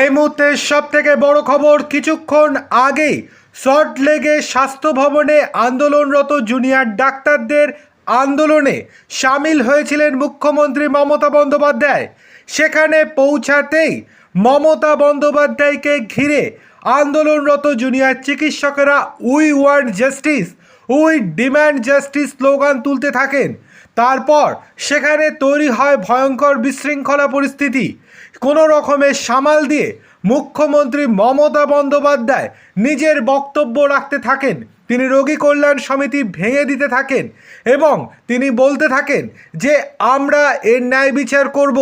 এই মুহূর্তে সব থেকে বড় খবর কিছুক্ষণ আগেই সল্ট লেগে স্বাস্থ্য ভবনে আন্দোলনরত জুনিয়র ডাক্তারদের আন্দোলনে সামিল হয়েছিলেন মুখ্যমন্ত্রী মমতা বন্দ্যোপাধ্যায়। সেখানে পৌঁছাতেই মমতা বন্দ্যোপাধ্যায়কে ঘিরে আন্দোলনরত জুনিয়র চিকিৎসকেরা we want justice, we demand justice slogan তুলতে থাকেন। তারপর সেখানে তৈরি হয় ভয়ঙ্কর বিশৃঙ্খলা পরিস্থিতি। কোনো রকমের সামাল দিয়ে মুখ্যমন্ত্রী মমতা বন্দ্যোপাধ্যায় নিজের বক্তব্য রাখতে থাকেন। তিনি রোগী কল্যাণ সমিতি ভেঙে দিতে থাকেন এবং তিনি বলতে থাকেন যে, আমরা এর ন্যায় বিচার করব।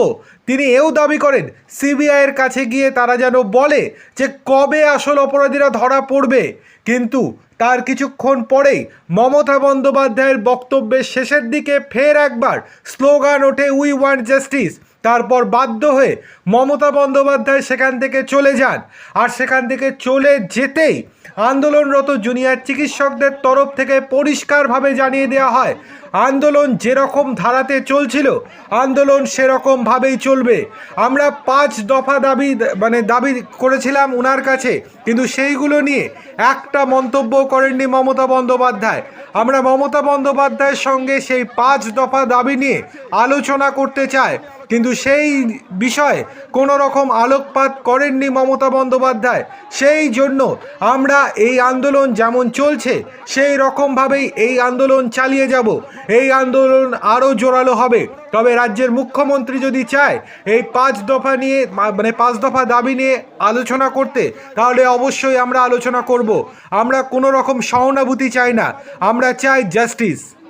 তিনি এও দাবি করেন সিবিআইয়ের কাছে গিয়ে তারা যেন বলে যে, কবে আসল অপরাধীরা ধরা পড়বে। কিন্তু তার কিছুক্ষণ পরেই মমতা বন্দ্যোপাধ্যায়ের বক্তব্যের শেষের দিকে ফের একবার স্লোগান ওঠে, উই ওয়ান্ট জাস্টিস। তারপর বাধ্য হয়ে মমতা বন্দ্যোপাধ্যায় সেখান থেকে চলে যান। আর সেখান থেকে চলে যেতেই আন্দোলনরত জুনিয়র চিকিৎসকদের তরফ থেকে পরিষ্কারভাবে জানিয়ে দেওয়া হয়, আন্দোলন যেরকম ধারাতে চলছিল, আন্দোলন সেরকমভাবেই চলবে। আমরা পাঁচ দফা দাবি মানে দাবি করেছিলাম ওনার কাছে, কিন্তু সেইগুলো নিয়ে একটা মন্তব্য করেননি মমতা বন্দ্যোপাধ্যায়। আমরা মমতা বন্দ্যোপাধ্যায়ের সঙ্গে সেই পাঁচ দফা দাবি নিয়ে আলোচনা করতে চাই, কিন্তু সেই বিষয়ে কোনো রকম আলোকপাত করেননি মমতা বন্দ্যোপাধ্যায়। সেই জন্য আমরা এই আন্দোলন যেমন চলছে, সেই রকমভাবেই এই আন্দোলন চালিয়ে যাব। এই আন্দোলন আরও জোরালো হবে। তবে রাজ্যের মুখ্যমন্ত্রী যদি চায়, এই পাঁচ দফা নিয়ে মানে পাঁচ দফা দাবি নিয়ে আলোচনা করতে, তাহলে অবশ্যই আমরা আলোচনা করব। আমরা কোনো রকম সহানুভূতি চাই না। আমরা চাই জাস্টিস।